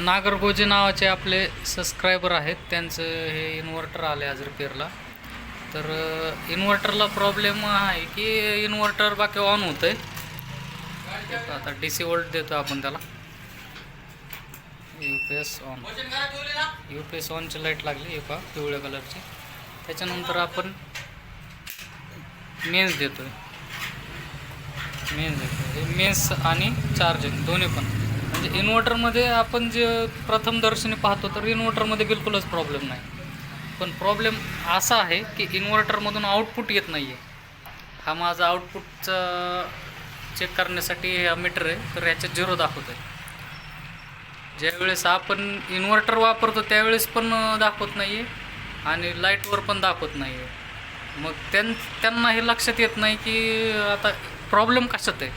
नागरगोजे नावाचे आपले सबस्क्रायबर आहेत. त्यांचं हे इन्व्हर्टर आले आज रिपेअरला तर इन्व्हर्टरला प्रॉब्लेम आहे की इन्व्हर्टर बाकी ऑन होतं आहे आता डी सी वोल्ट देतो आपण त्याला. U P S on U P S ऑनची light लागली एका पिवळ्या कलरची त्याच्यानंतर आपण मेन्स देतोय. मेन्स देतो हे मेन्स आणि चार्जिंग दोन्ही पण. म्हणजे इन्व्हर्टरमध्ये आपण जे प्रथम दर्शनी पाहतो तर इन्व्हर्टरमध्ये बिलकुलच प्रॉब्लेम नाही. पण प्रॉब्लेम असा आहे की इन्व्हर्टरमधून आउटपुट येत नाही आहे हा माझा आउटपुटचा चेक करण्यासाठी हा मीटर आहे तर याच्यात झिरो दाखवत आहे. ज्यावेळेस आपण इन्व्हर्टर वापरतो त्यावेळेस पण दाखवत नाही आहे आणि लाईटवर पण दाखवत नाही आहे मग त्यां त्यांना हे लक्षात येत नाही की आता प्रॉब्लेम कशात आहे?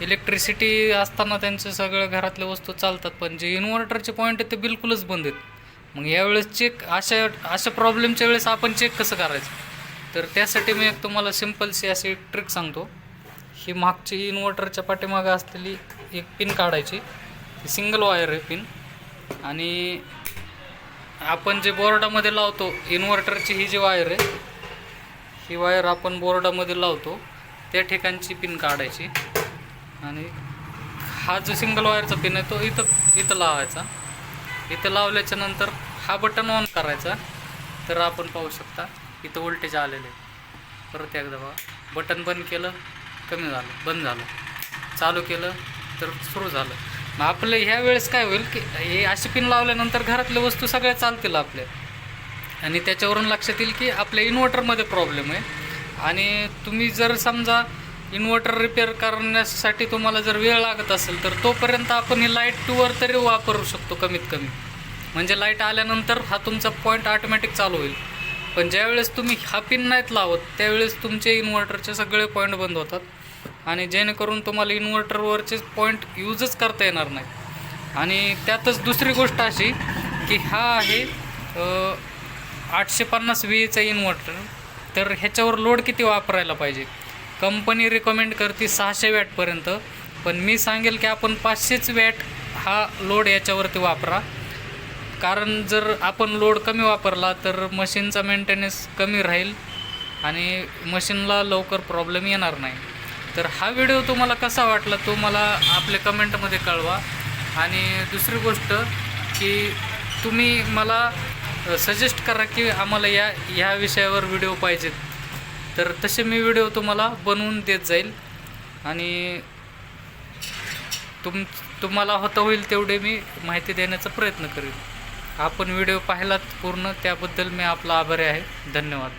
इलेक्ट्रिसिटी असताना त्यांचं सगळं घरातल्या वस्तू चालतात पण जे इन्व्हर्टरचे पॉईंट आहेत ते बिलकुलच बंद आहेत. मग यावेळेस चेक अशा अशा प्रॉब्लेमच्या वेळेस आपण चेक कसं करायचं? तर त्यासाठी मी एक तुम्हाला सिम्पलशी अशी ट्रिक सांगतो. ही मागची इन्व्हर्टरच्या पाठीमागं असलेली एक पिन काढायची. सिंगल वायर आहे पिन आणि आपण जे बोर्डामध्ये लावतो इन्व्हर्टरची ही जी वायर आहे ही वायर आपण बोर्डामध्ये लावतो. त्या ठिकाणची पिन काढायची. आणि हा जो सिंगल वायरचा पिन आहे तो इथं इथं लावायचा. इथं लावल्याच्या नंतर हा बटन ऑन करायचा. तर आपण पाहू शकता इथं वोल्टेज आलेले आहे. परत एकदा बघा. बटन बंद केलं कमी झालं बंद झालं. चालू केलं तर सुरू झालं. मग आपलं ह्या वेळेस काय होईल की हे अशी पिन लावल्यानंतर घरातल्या वस्तू सगळ्या चालतील आपल्या. आणि त्याच्यावरून लक्षात येईल की आपल्या इन्व्हर्टरमध्ये प्रॉब्लेम आहे. आणि तुम्ही जर समजा इन्व्हर्टर रिपेअर करण्यासाठी तुम्हाला जर वेळ लागत असेल तर तोपर्यंत आपण ही लाइट टूवर तरी वापरू शकतो कमीत कमी म्हणजे लाइट आल्यानंतर हा तुमचा पॉईंट ऑटोमॅटिक चालू होईल. पण ज्यावेळेस तुम्ही हा पिन नाहीत लावत त्यावेळेस तुमचे इन्व्हर्टरचे सगळे पॉईंट बंद होतात. आणि जेणेकरून तुम्हाला इन्व्हर्टरवरचे पॉईंट यूजच करता येणार नाही. आणि त्यातच दुसरी गोष्ट अशी की हा आहे आठशे पन्नास वीचा इन्व्हर्टर तर ह्याच्यावर लोड किती वापरायला पाहिजे? कंपनी रिकमेंड करते सहाशे वॅटपर्यंत पण मी सांगेल की आपण पाचशेच वॅट हा लोड याच्यावरती वापरा. कारण जर आपण लोड कमी वापरला तर मशीनचा मेंटेनन्स कमी राहील आणि मशीनला लवकर प्रॉब्लेम येणार नाही. तर हा व्हिडिओ तुम्हाला कसा वाटला तो मला आपल्या कमेंटमध्ये कळवा. आणि दुसरी गोष्ट की तुम्ही मला सजेस्ट करा की आम्हाला या ह्या विषयावर व्हिडिओ पाहिजेत. तर तसे मी व्हिडिओ तुम्हाला बनवून देत जाईल. आणि तुम तुम्हाला होता होईल तेवढे मी माहिती देण्याचा प्रयत्न करेन. आपण व्हिडिओ पाहिलात पूर्ण त्याबद्दल मी आपला आभारी आहे. धन्यवाद.